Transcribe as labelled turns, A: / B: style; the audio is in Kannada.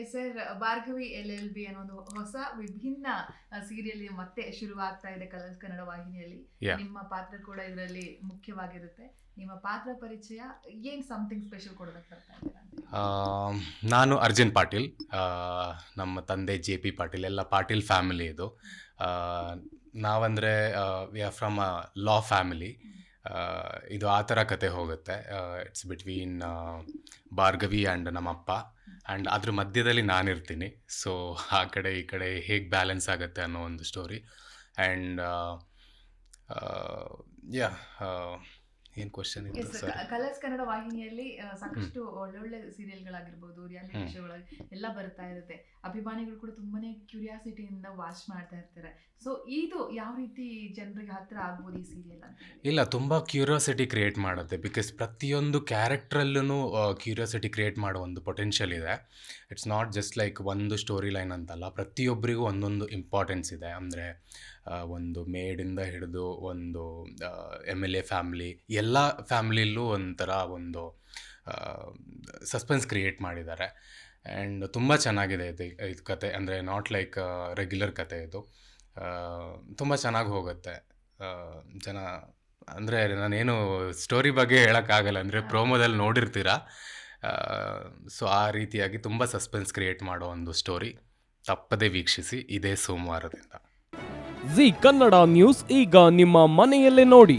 A: Yes sir Bhargavi L L B ಅನ್ನೋ ಒಂದು ಹೊಸ ವಿಭಿನ್ನ ಸೀರಿಯಲ್ ಮತ್ತೆ ಶುರುವಾಗ್ತಾ ಇದೆ ಕಲರ್ಸ್ ಕನ್ನಡ ವಾಹಿನಿಯಲ್ಲಿ. ನಿಮ್ಮ ಪಾತ್ರ ಕೂಡ ಇದರಲ್ಲಿ ಮುಖ್ಯವಾಗಿರುತ್ತೆ. ನಿಮ್ಮ ಪಾತ್ರ ಪರಿಚಯ ಏನ್ ಸಮಥಿಂಗ್ ಸ್ಪೆಷಲ್ ಕೊಡೋದಕ್ಕೆ ಬರ್ತಾ ಇದ್ದೀರಾ
B: ನಾನು ಅರ್ಜುನ್ ಪಾಟೀಲ್ ನಮ್ಮ ತಂದೆ ಜೆ ಪಿ ಪಾಟೀಲ್ ಎಲ್ಲ ಪಾಟೀಲ್ ಫ್ಯಾಮಿಲಿ ಇದು. ನಾವಂದರೆ we are from a law family ಇದು ಆ ಥರ ಕತೆ ಹೋಗುತ್ತೆ. ಇಟ್ಸ್ ಬಿಟ್ವೀನ್ ಭಾರ್ಗವಿ ಆ್ಯಂಡ್ ನಮ್ಮಪ್ಪ. ಆ್ಯಂಡ್ ಅದ್ರ ಮಧ್ಯದಲ್ಲಿ ನಾನಿರ್ತೀನಿ. ಸೊ ಆ ಕಡೆ ಈ ಕಡೆ ಹೇಗೆ ಬ್ಯಾಲೆನ್ಸ್ ಆಗುತ್ತೆ ಅನ್ನೋ ಒಂದು ಸ್ಟೋರಿ ಆ್ಯಂಡ್ ಯಾ ಏನು ಕ್ವಶನ್ ಇತ್ತು? ಸರ್
A: ಕಲರ್ಸ್ ಕನ್ನಡ ವಾಹಿನಿಯಲ್ಲಿ ಸಾಕಷ್ಟು ಒಳ್ಳೊಳ್ಳೆ ಸೀರಿಯಲ್ಗಳಾಗಿರ್ಬೋದು ರಿಯಾಲಿಟಿ
B: ಶೋ
A: ಶೋಗಳು ಎಲ್ಲ ಬರ್ತಾ ಇರುತ್ತೆ. ಅಭಿಮಾನಿಗಳು ಕೂಡ ತುಂಬಾನೇ ಕ್ಯೂರಿಯಾಸಿಟಿಯಿಂದ ವಾಚ್ ಮಾಡ್ತಾ ಇರ್ತಾರೆ. ಸೊ ಇದು ಯಾವ ರೀತಿ ಜನರಿಗೆ ಹತ್ರ ಆಗ್ಬೋದು ಈ ಸೀರಿಯಲ್
B: ಇಲ್ಲ ತುಂಬಾ ಕ್ಯೂರಿಯಾಸಿಟಿ ಕ್ರಿಯೇಟ್ ಮಾಡುತ್ತೆ. ಬಿಕಾಸ್ ಪ್ರತಿಯೊಂದು ಕ್ಯಾರೆಕ್ಟ್ರಲ್ಲೂ ಕ್ಯೂರಿಯಾಸಿಟಿ ಕ್ರಿಯೇಟ್ ಮಾಡೋ ಒಂದು ಪೊಟೆನ್ಷಿಯಲ್ ಇದೆ. ಇಟ್ಸ್ ನಾಟ್ ಜಸ್ಟ್ ಲೈಕ್ ಒಂದು ಸ್ಟೋರಿ ಲೈನ್ ಅಂತಲ್ಲ. ಪ್ರತಿಯೊಬ್ಬರಿಗೂ ಒಂದೊಂದು ಇಂಪಾರ್ಟೆನ್ಸ್ ಇದೆ. ಅಂದರೆ ಒಂದು ಮೇಡಿಂದ ಹಿಡಿದು ಒಂದು ಎಂ ಎಲ್ ಎ ಫ್ಯಾಮ್ಲಿ ಎಲ್ಲ ಫ್ಯಾಮಿಲಿಲ್ಲೂ ಒಂಥರ ಒಂದು ಸಸ್ಪೆನ್ಸ್ ಕ್ರಿಯೇಟ್ ಮಾಡಿದ್ದಾರೆ. ಆ್ಯಂಡ್ ತುಂಬ ಚೆನ್ನಾಗಿದೆ ಇದು ಇದು ಕತೆ. ಅಂದರೆ ನಾಟ್ ಲೈಕ್ ರೆಗ್ಯುಲರ್ ಕತೆ ಇದು. ತುಂಬ ಚೆನ್ನಾಗಿ ಹೋಗುತ್ತೆ. ಜನ ಅಂದರೆ ನಾನೇನು ಸ್ಟೋರಿ ಬಗ್ಗೆ ಹೇಳೋಕ್ಕಾಗಲ್ಲ. ಅಂದರೆ ಪ್ರೋಮೋದಲ್ಲಿ ನೋಡಿರ್ತೀರಾ? ಸೊ ಆ ರೀತಿಯಾಗಿ ತುಂಬ ಸಸ್ಪೆನ್ಸ್ ಕ್ರಿಯೇಟ್ ಮಾಡೋ ಒಂದು ಸ್ಟೋರಿ. ತಪ್ಪದೇ ವೀಕ್ಷಿಸಿ ಇದೇ ಸೋಮವಾರದಿಂದ.
C: ಜಿ ಕನ್ನಡ ನ್ಯೂಸ್ ಈಗ ನಿಮ್ಮ ಮನೆಯಲ್ಲೇ ನೋಡಿ.